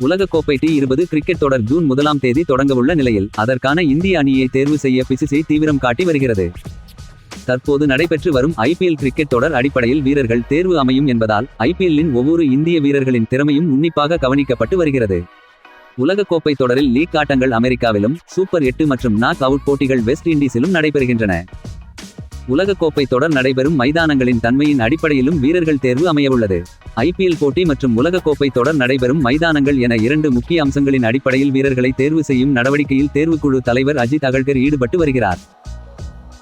உலகக்கோப்பை டி இருபது கிரிக்கெட் தொடர் ஜூன் முதலாம் தேதி தொடங்கவுள்ள நிலையில் அதற்கான இந்திய அணியை தேர்வு செய்ய பிசிசை தீவிரம் காட்டி வருகிறது. தற்போது நடைபெற்று வரும் ஐபிஎல் கிரிக்கெட் தொடர் அடிப்படையில் வீரர்கள் தேர்வு அமையும் என்பதால் ஐபிஎல்லின் ஒவ்வொரு இந்திய வீரர்களின் திறமையும் உன்னிப்பாக கவனிக்கப்பட்டு வருகிறது. உலகக்கோப்பை தொடரில் லீக் ஆட்டங்கள் அமெரிக்காவிலும் சூப்பர் எட்டு மற்றும் நாக் அவுட் போட்டிகள் வெஸ்ட் இண்டீஸிலும் நடைபெறுகின்றன. உலகக்கோப்பை தொடர் நடைபெறும் மைதானங்களின் தன்மையின் அடிப்படையிலும் வீரர்கள் தேர்வு அமையவுள்ளது. ஐபிஎல் போட்டி மற்றும் உலகக்கோப்பை தொடர் நடைபெறும் மைதானங்கள் என இரண்டு முக்கிய அம்சங்களின் அடிப்படையில் வீரர்களை தேர்வு செய்யும் நடவடிக்கையில் தேர்வுக்குழு தலைவர் அஜித் அகழ்கர் ஈடுபட்டு வருகிறார்.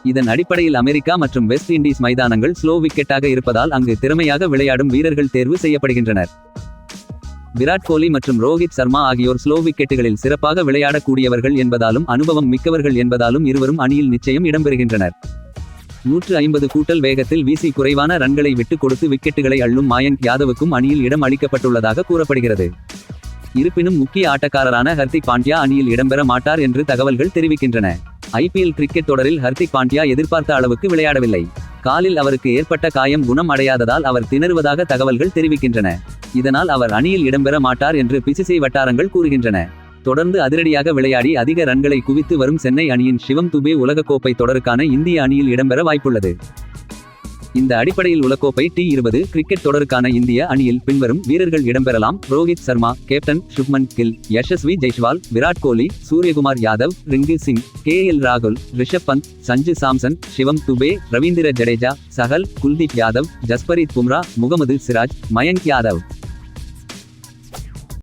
இதன் அடிப்படையில் அமெரிக்கா மற்றும் வெஸ்ட் இண்டீஸ் மைதானங்கள் ஸ்லோ விக்கெட்டாக இருப்பதால் அங்கு திறமையாக விளையாடும் வீரர்கள் தேர்வு செய்யப்படுகின்றனர். விராட் கோலி மற்றும் ரோஹித் சர்மா ஆகியோர் ஸ்லோ விக்கெட்டுகளில் சிறப்பாக விளையாடக்கூடியவர்கள் என்பதாலும் அனுபவம் மிக்கவர்கள் என்பதாலும் இருவரும் அணியில் நிச்சயம் இடம்பெறுகின்றனர். நூற்று ஐம்பது கூட்டல் வேகத்தில் வீசி குறைவான ரன்களை விட்டு கொடுத்து விக்கெட்டுகளை அள்ளும் மாயங்க் யாதவுக்கும் அணியில் இடம் அளிக்கப்பட்டுள்ளதாக கூறப்படுகிறது. இருப்பினும் முக்கிய ஆட்டக்காரரான ஹர்திக் பாண்டியா அணியில் இடம்பெற மாட்டார் என்று தகவல்கள் தெரிவிக்கின்றன. ஐபிஎல் கிரிக்கெட் தொடரில் ஹர்திக் பாண்டியா எதிர்பார்த்த அளவுக்கு விளையாடவில்லை. காலில் அவருக்கு ஏற்பட்ட காயம் குணம் அடையாததால் அவர் திணறுவதாக தகவல்கள் தெரிவிக்கின்றன. இதனால் அவர் அணியில் இடம்பெற மாட்டார் என்று பிசிசை வட்டாரங்கள் கூறுகின்றன. தொடர்ந்து அதிரடியாக விளையாடி அதிக ரன்களை குவித்து வரும் சென்னை அணியின் சிவம் துபே உலகக்கோப்பை தொடருக்கான இந்திய அணியில் இடம்பெற வாய்ப்புள்ளது. இந்த அடிப்படையில் உலகக்கோப்பை டி இருபது கிரிக்கெட் தொடருக்கான இந்திய அணியில் பின்வரும் வீரர்கள் இடம்பெறலாம். Rohit Sharma captain Shubman Gill Yashasvi Jaiswal Virat Kohli Suryakumar Yadav Rinku Singh K L ராகுல் ரிஷப் பந்த் சஞ்சு சாம்சன் சிவம் துபே ரவீந்திர ஜடேஜா சஹல் குல்தீப் யாதவ் ஜஸ்பரீத் பும்ரா முகமது சிராஜ் மயங்க் யாதவ்.